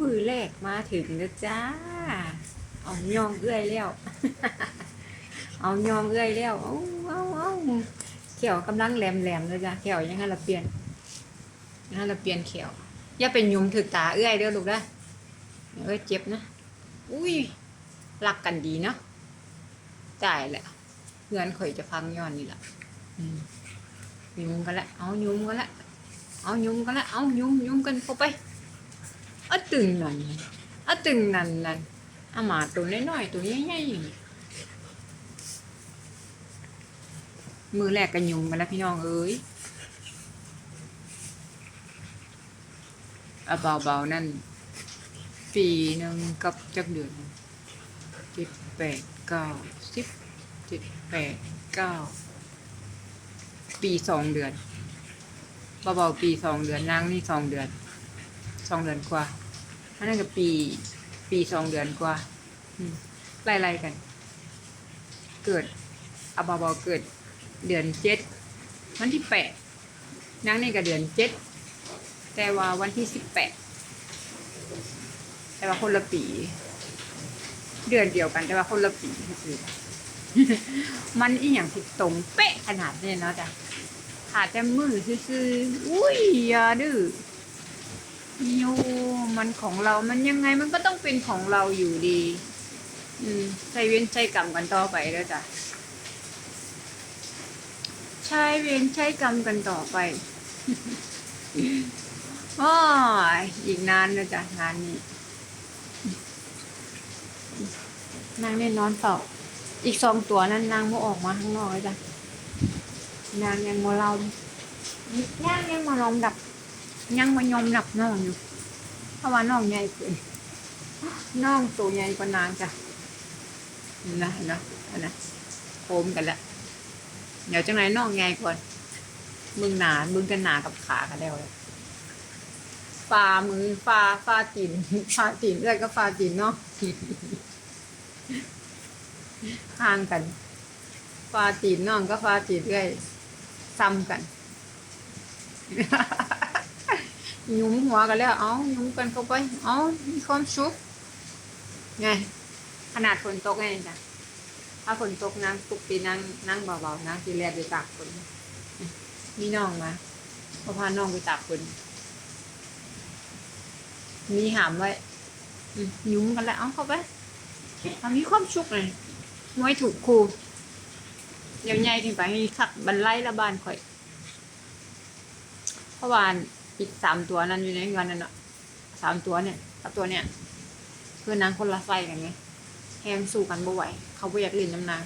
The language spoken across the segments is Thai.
มือแรกมาถึงแล้วจ้า เอายองเอื้อยแล้ว เอายองเอื้อยแล้วเอาเอาเอาเขียวกำลังแหลมแหลมเลยจ้ะเขียวยังไงละเปลี่ยนยังไงละเปลี่ยนเขียว อย่าเป็นยุมถึกตาเอื้อยเด้อลูกนะเดี๋ยวเอ้ยเจ็บนะ อุ้ยรักกันดีเนาะจ่ายแหละเพื่อนข่อยจะพังย้อนนี่แหละยุมกันละ เอายุมกันละ เอายุมกันละ เอายุมยุมกันเข้าไป อะตึงนั่นอะตึงนั่นนั่นอาหมาตัวน้อยๆตัวใหญ่ๆอย่างนี้มือแรกกันยุมกันแล้วพี่น้องเอ้ยอะเบาๆนั่นปีหนึ่งกับจักเดือนเจ็ดแปดเก้าสิบเจ็ดแปดเก้าปีสองเดือนเบาๆปีสองเดือนนางนี่สองเดือนสองเดือนกว่า นนั้นก็ปี ปีสองเดือนกว่าไล่ๆกัน เกิดอาเบาเกิด เดือนเจ็ดวันที่แปดนางนี่ก็เดือนเจ็ดแต่ว่าวันที่สิบแปดแต่ว่าคนละปี เดือนเดียวกัน แต่ว่าคนละปีคือมันอีหยังสิตรงเป๊ะขนาดนี้เนาะจ้ะขาดแต่มือซื่อๆอุ้ยอย่าดื้อ โยมันของเรา มันยังไงมันก็ต้องเป็นของเราอยู่ดี อืมใช้เว้นใช้กรรมกันต่อไปแล้วจ้ะใช้เว้นใช้กรรมกันต่อไปอ้อยอีกนานนะจ๊ะงานนี้นางเล่นนอนเฝ้าอีกสองตัวนั้นนางไม่ออกมาข้างนอกเลยจ้ะนางยังมาเราย่างยังมาลองดับ ยังมายอมดับน้องอยู่เพราะว่าน้องใหญ่เกินน้องตัวใหญ่กว่านางจ้ะนะนาะนะโคมกันละเดี๋ยวจังไหนน้องใหญ่ก่อนมึงหนามึงกันหนากับขากันแล้วเลยฝ่ามือฝ่าฝ่าตีนฝ่าตีนเอ้อยก็ฝ่าตีนเนาะห่างกันฟาตีนน้องก็ฟาตีนเรื่อยซ้ำกัน หยุมหัวกันแล้ว เอาหยุมกันเข้าไป เอามีความสุขไง ขนาดฝนตกไงจ้ะถ้าฝนตกนั่งตุกตีนั่งนั่งเบาๆนะทีแรกไปตากฝนมีน้องมาพอพาน้องไปตากฝนมีหามไว้ยุ้มกันแล้ว เอาเข้าไปมีความสุขเลยมวยถูกครูเดี๋ยวใหญ่ถึงไปให้ขักบรรไลละบานข่อยเพราะวา นอีกสามตัวนั้นอยู่ในเงินนั่นเนาะสามตัวเนี่ยกับตัวเนี่ยเพื่อนนางคนละไส้กันไงแหงสู้กันบ่ไหวเขาบ่อยากเล่นน้ำนาง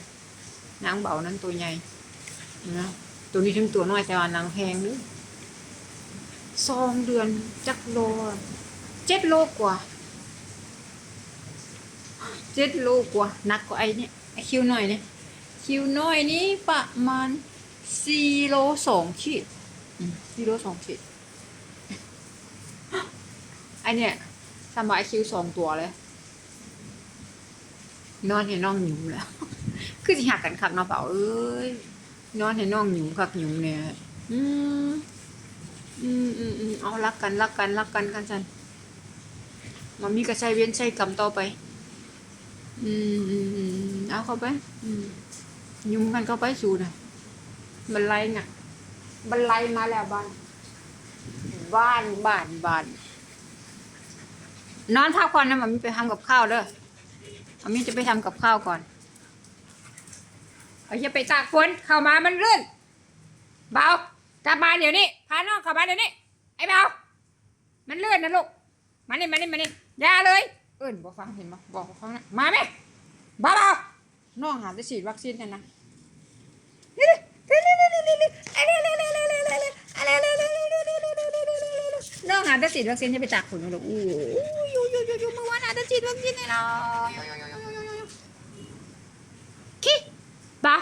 นางเบานั้นตัวใหญ่นะตัวนี้ถึงตัวน้อยแต่ว่านางแพงนึสองเดือนจักโลเจ็ดโลกว่าเจ็ดโลกว่าหนักกว่าไอ้เนี่ยไอคิวหน่อยเนี่ยคิวน้อยนี้ประมาณสี่โลสองขีดสี่โลสองขีด ไอเนี่ยสมัยคิวสองตัวเลย นอนเห็นน้องหยุ่มแล้ว คือสิหักกันคักเนาะเปล่าเอ้ยนอนเห็นน้องหยุ่มคักหยุ่มเนี่ยอืมอืมอืมอืมเอารักกันรักกันรักกันกันจันมามีกระใช้เวียนใช้กรรมต่อไป อืมอืมอืมเอาเข้าไป อืมยุ่งกันเข้าไปสู่นะบันไลน่ะบันไลมาแล้วบ้าน บ้านบ้านบ้าน นอนพักผ่อนนะมันมีไปทำกับข้าวเด้อมันมีจะไปทำกับข้าวก่อนเอาอย่าไปตากฝนเข้ามามันเลื่อนเบากลับมาเดี๋ยวนี้พาน้องเข้ามาเดี๋ยวนี้ไอ้เบามันเลื่อนนะลูกมานี่มานี่มานี่อย่าเลยเอิ้นบ่ฟังเห็นบ่บอกฟังนะมาไหมเบาเบาน้องหาจะฉีดวัคซีนกันนะน้องหาจะฉีดวัคซีนจะไปจากคุณลูกโอ้ ดวัคซีนเลยเนาคิบ้า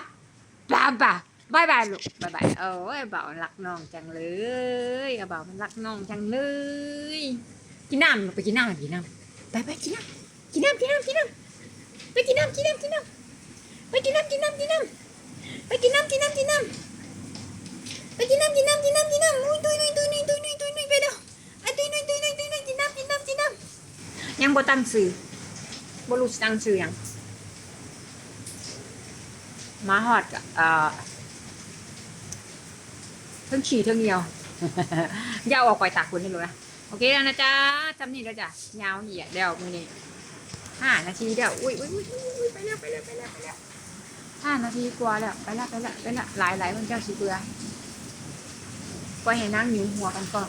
บ้าบ้าบายบายลูกบายบายโอ้ยเบารักน้องจังเลยเบามันรักน้องจังเลย กินน้ำไปกินน้ำกินน้ำไปไปกินน้ำกินน้ำกินน้ำกินน้ำไปกินน้ำกินน้ำกินน้ำไปกินน้ำกินน้ำกินน้ำไปกินน้ำกินน้ำกินน้ำไปกินน้ำกินน้ำกินน้ำกินน้ำ ยัง บ่ตั้งชื่อบ่รู้ตั้งชื่อหยังมาฮอดก็เอ่อเทั้งขี่เทั้งเหนียวย่าเออกไปตากคุณให้รู้นะโอเคแล้วนะจ๊ะจำนี่แล้วจ้ะยาวเหยียดแล้วมื้อนี้ห้านาทีเดียวอุ้ยอุ้ยอุ้ยอุ้ยไปแล้วไปแล้วไปแล้วไปแล้วห้านาทีกว่าแล้วไปแล้วไปแล้วไปแล้วหลายหลายมันเจ้าสิเบื่อปล่อยให้นางหนิวหัวกันก่อน